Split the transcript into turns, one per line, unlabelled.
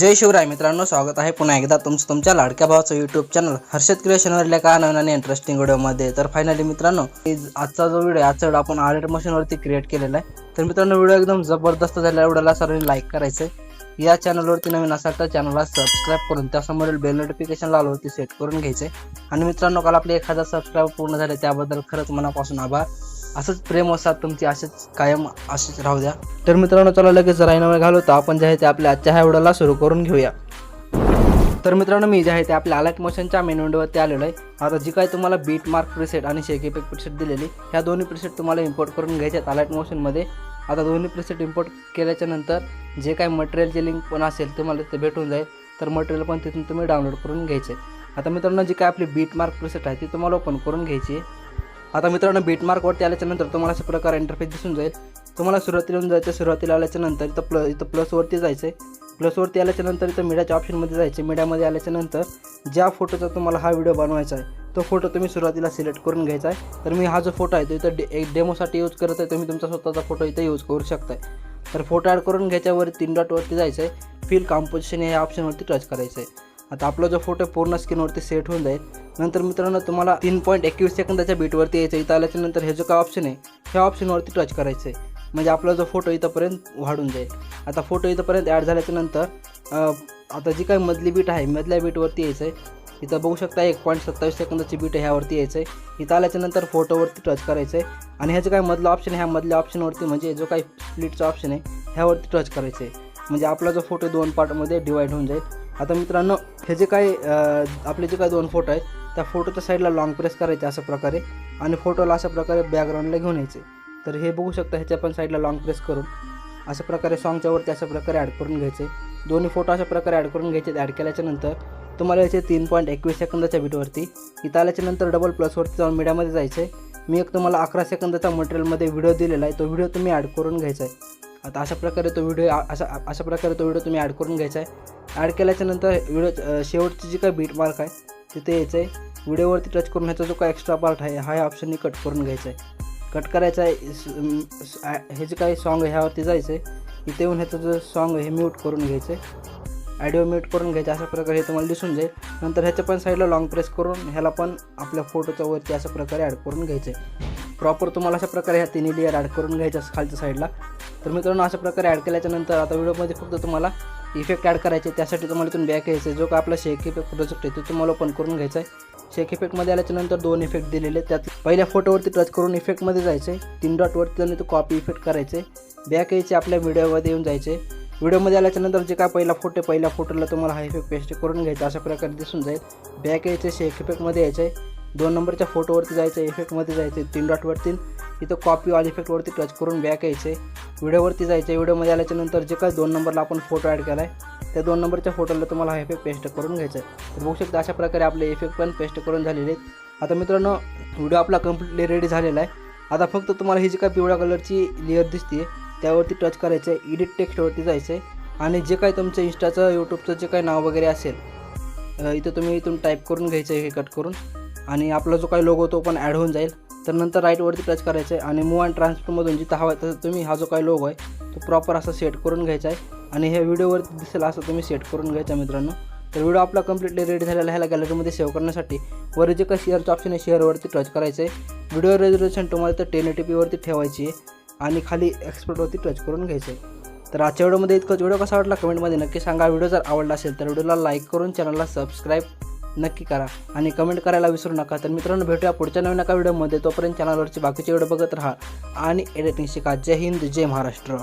जय शिवराय मित्रांनो स्वागत आहे पुन्हा एकदा तुमचं तुमच्या लाडक्या भावाचं यूट्यूब चॅनल हर्षद क्रिएशनवरल्या का नवीन आणि इंटरेस्टिंग व्हिडिओमध्ये तर फायनली मित्रांनो आजचा जो व्हिडिओ आहे आजचा व्हिडिओ आपण आर्ट मशीनवरती क्रिएट केलेला आहे. तर मित्रांनो व्हिडिओ एकदम जबरदस्त झाला व्हिडिओला सर्वांनी लाईक करायचं आहे या चॅनलवरती नवीन असाल तर चॅनलला सबस्क्राईब करून त्यासमोरील बेल नोटिफिकेशन लावलवरती सेट करून घ्यायचे आणि मित्रांनो काल आपले एखादा सबस्क्राईब पूर्ण झाले त्याबद्दल खरंच मनापासून आभार. असंच प्रेम असा तुमची असेच कायम असेच राहू द्या. तर मित्रांनो चला लगेच राहीनामे घालू तर आपण जे आहे ते आपल्या आजच्या ह्या व्हिडिओला सुरू करून घेऊया. तर मित्रांनो मी जे आहे ते आपल्या अलर्ट मोशनच्या मेन विंडोवरती आलेलो आहे. आता जी काय तुम्हाला बीट मार्क प्रिसेट आणि शेक इफेक्ट प्रिसेट दिलेली ह्या दोन्ही प्रिसेट तुम्हाला इम्पोर्ट करून घ्यायचे आहेत अलर्ट मोशनमध्ये आता दोन्ही प्रिसेट इम्पोर्ट केल्याच्यानंतर जे काही मटेरियलचे लिंक पण असेल तुम्हाला ते भेटून जाईल. तर मटेरियल पण तिथून तुम्ही डाउनलोड करून घ्यायचे. आता मित्रांनो जी काय आपली बीट मार्क प्रिसेट आहे ती तुम्हाला ओपन करून घ्यायची आहे. आता मित्रांनो बीट मार्कवरती तुम्हाला असं प्रकार इंटरफेस दिसून जाईल. तुम्हाला सुरुवातीला येऊन जायचं सुरुवातीला आल्याच्यानंतर इथं प्ल इथं प्लसवरती जायचं आहे प्लसवरती आल्याच्यानंतर इथं मीडियाच्या ऑप्शनमध्ये जायचे मीडियामध्ये आल्याच्यानंतर ज्या फोटोचा तुम्हाला हा व्हिडिओ बनवायचा आहे तो फोटो तुम्ही सुरुवातीला सिलेक्ट करून घ्यायचा आहे. तर मी हा जो फोटो आहे तो इथं डे एक डेमोसाठी यूज करत आहे. तुम्ही तुमचा स्वतःचा फोटो इथं यूज करू शकताय. तर फोटो ॲड करून घ्यायच्यावर तीन डॉटवरती जायचं आहे फिल कॉम्पोजिशन या ऑप्शनवरती टच करायचं आहे आता आपला जो फोटो पूर्ण स्क्रीनवरती सेट होऊन जाईल. नंतर मित्रांनो तुम्हाला तीन पॉईंट एकवीस सेकंदाच्या बीटवरती यायचं इथं आल्याच्यानंतर हे जो काय ऑप्शन आहे ह्या ऑप्शनवरती टच करायचं आहे. म्हणजे आपला जो फोटो इथंपर्यंत वाढून जाईल. आता फोटो इथंपर्यंत ॲड झाल्याच्यानंतर आता जी काही मधली बीट आहे मधल्या बीटवरती यायचं आहे. इथं बघू शकता एक पॉईंट सत्तावीस सेकंदाची बीट आहे ह्यावरती यायचं आहे. इथं आल्याच्यानंतर फोटोवरती टच करायचं आहे. आणि ह्याचं काय मधलं ऑप्शन आहे ह्या मधल्या ऑप्शनवरती म्हणजे जो काही स्प्लिटचा ऑप्शन आहे ह्यावरती टच करायचं आहे. म्हणजे आपला जो फोटो दोन पार्टमध्ये डिवाईड होऊन जाईल. आता मित्रांनो हे जे काही आपले जे काही दोन फोटो आहेत त्या फोटोच्या साईडला लॉंग प्रेस करायचे अशा प्रकारे आणि फोटोला अशा प्रकारे बॅकग्राऊंडला घेऊन यायचे. तर हे बघू शकता ह्याच्या पण साईडला लॉंग प्रेस करून अशा प्रकारे सॉंगच्या वरती अशा प्रकारे ॲड करून घ्यायचे. दोन्ही फोटो अशा प्रकारे ॲड करून घ्यायचे. ॲड केल्याच्यानंतर तुम्हाला याचे तीन पॉईंट एकवीस सेकंदाच्या बीटवरती इथं आल्याच्यानंतर डबल प्लसवरती जाऊन मीडियामध्ये जायचं आहे मी एक तुम्हाला अकरा सेकंदाचा मटेरियलमध्ये व्हिडिओ दिलेला आहे. तो व्हिडिओ तुम्ही ॲड करून घ्यायचा आहे. आता अशा प्रकारे तो व्हिडिओ अशा अशा प्रकारे तो व्हिडिओ तुम्ही ॲड करून घ्यायचा आहे. ॲड केल्याच्यानंतर व्हिडिओ शेवटची जी काही बीट मार्क आहे तिथे यायचं आहे व्हिडिओवरती टच करून ह्याचा जो काय एक्स्ट्रा पार्ट आहे हा या ऑप्शननी कट करून घ्यायचा आहे कट करायचा आहे हे जे काही सॉन्ग आहे ह्यावरती जायचं आहे इथे येऊन ह्याचं जो सॉन्ग आहे हे म्यूट करून घ्यायचं आहे ॲडिओ म्यूट करून घ्यायचं अशा प्रकारे हे तुम्हाला दिसून जाईल. नंतर ह्याच्या पण साईडला लॉंग प्रेस करून ह्याला पण आपल्या फोटोच्या वरती अशा प्रकारे ॲड करून घ्यायचं आहे प्रॉपर तुम्हाला अशा प्रकारे ह्या तिन्ही लेअर ॲड करून घ्यायच्या खालच्या साईडला तर मित्रांनो अशा प्रकारे ॲड केल्याच्यानंतर आता व्हिडिओमध्ये फक्त तुम्हाला इफेक्ट ॲड करायचे त्यासाठी तुम्हाला इथून बॅक यायचं जो का आपला शेक इफेक्ट प्रोजेक्ट आहे तो तुम्हाला ओपन करून घ्यायचा आहे शेक इफेक्टमध्ये आल्याच्यानंतर दोन इफेक्ट दिलेले त्यात पहिल्या फोटोवरती टच करून इफेक्टमध्ये जायचे तीन डॉटवरती जाऊन तो कॉपी इफेक्ट करायचे बॅक यायचे आपल्या व्हिडिओमध्ये येऊन जायचे व्हिडिओमध्ये आल्याच्यानंतर जे काय पहिला फोटो आहे, पहिल्या फोटोला तुम्हाला हा इफेक्ट पेस्ट करून घ्यायचा अशा प्रकारे दिसून जाईल. बॅक यायचे शेक इफेक्टमध्ये यायचे दोन नंबरच्या फोटोवरती जायचं इफेक्टमध्ये जायचे तीन डॉटवरती इथं कॉपी ऑल इफेक्टवरती टच करून बॅक यायचे व्हिडिओवरती जायचे व्हिडिओमध्ये आल्याच्यानंतर जे काय दोन नंबरला आपण फोटो ॲड केला आहे त्या दोन नंबरच्या फोटोला तुम्हाला हा इफेक्ट पेस्ट करून घ्यायचा आहे. तर बघू शकता अशा प्रकारे आपले इफेक्ट पण पेस्ट करून झालेले आहेत. आता मित्रांनो व्हिडिओ आपला कम्प्लिटली रेडी झालेला आहे. आता फक्त तुम्हाला ही जी काय पिवळ्या कलरची लेअर दिसते त्यावरती टच करायचं आहे एडिट टेक्स्टवरती जायचं आहे आणि जे काही तुमचं इंस्टाचं यूट्यूबचं जे काही नाव वगैरे असेल इथं तुम्ही इथून टाईप करून घ्यायचं आहे हे कट करून. आणि आपला जो काही लोगो तो पण ॲड होऊन जाईल. तर नंतर राईटवरती टच करायचं आहे आणि मूव अँड ट्रान्सफरमधून जिथं हवा आहे तसं तुम्ही हा जो काही लोगो आहे तो प्रॉपर असा सेट करून घ्यायचा आहे. आणि ह्या व्हिडिओवरती दिसेल असं तुम्ही सेट करून घ्यायचा मित्रांनो. तर व्हिडिओ आपला कम्प्लिटली रेडी झालेला ह्याला गॅलरीमध्ये सेव्ह करण्यासाठी. वर जे काही शेअरचं ऑप्शन आहे शेअरवरती टच करायचं आहे व्हिडिओ रेझोल्युशन तुम्हाला तर टेन एटी पीवरती ठेवायची आहे. आणि खाली एक्सपर्टवरती टच करून घ्यायचं आहे तर आजच्या व्हिडिओमध्ये इतकंच. व्हिडिओ कसा वाटला? कमेंटमध्ये नक्की सांगा. व्हिडिओ जर आवडला असेल तर व्हिडिओला लाईक करून चॅनलला सबस्क्राईब नक्की करा आणि कमेंट करायला विसरू नका. तर मित्रांनो भेटूया पुढच्या नवीन एका व्हिडिओमध्ये तोपर्यंत चॅनलवरची बाकीचे व्हिडिओ बघत राहा आणि एडिटिंग शिका जय हिंद जय महाराष्ट्र.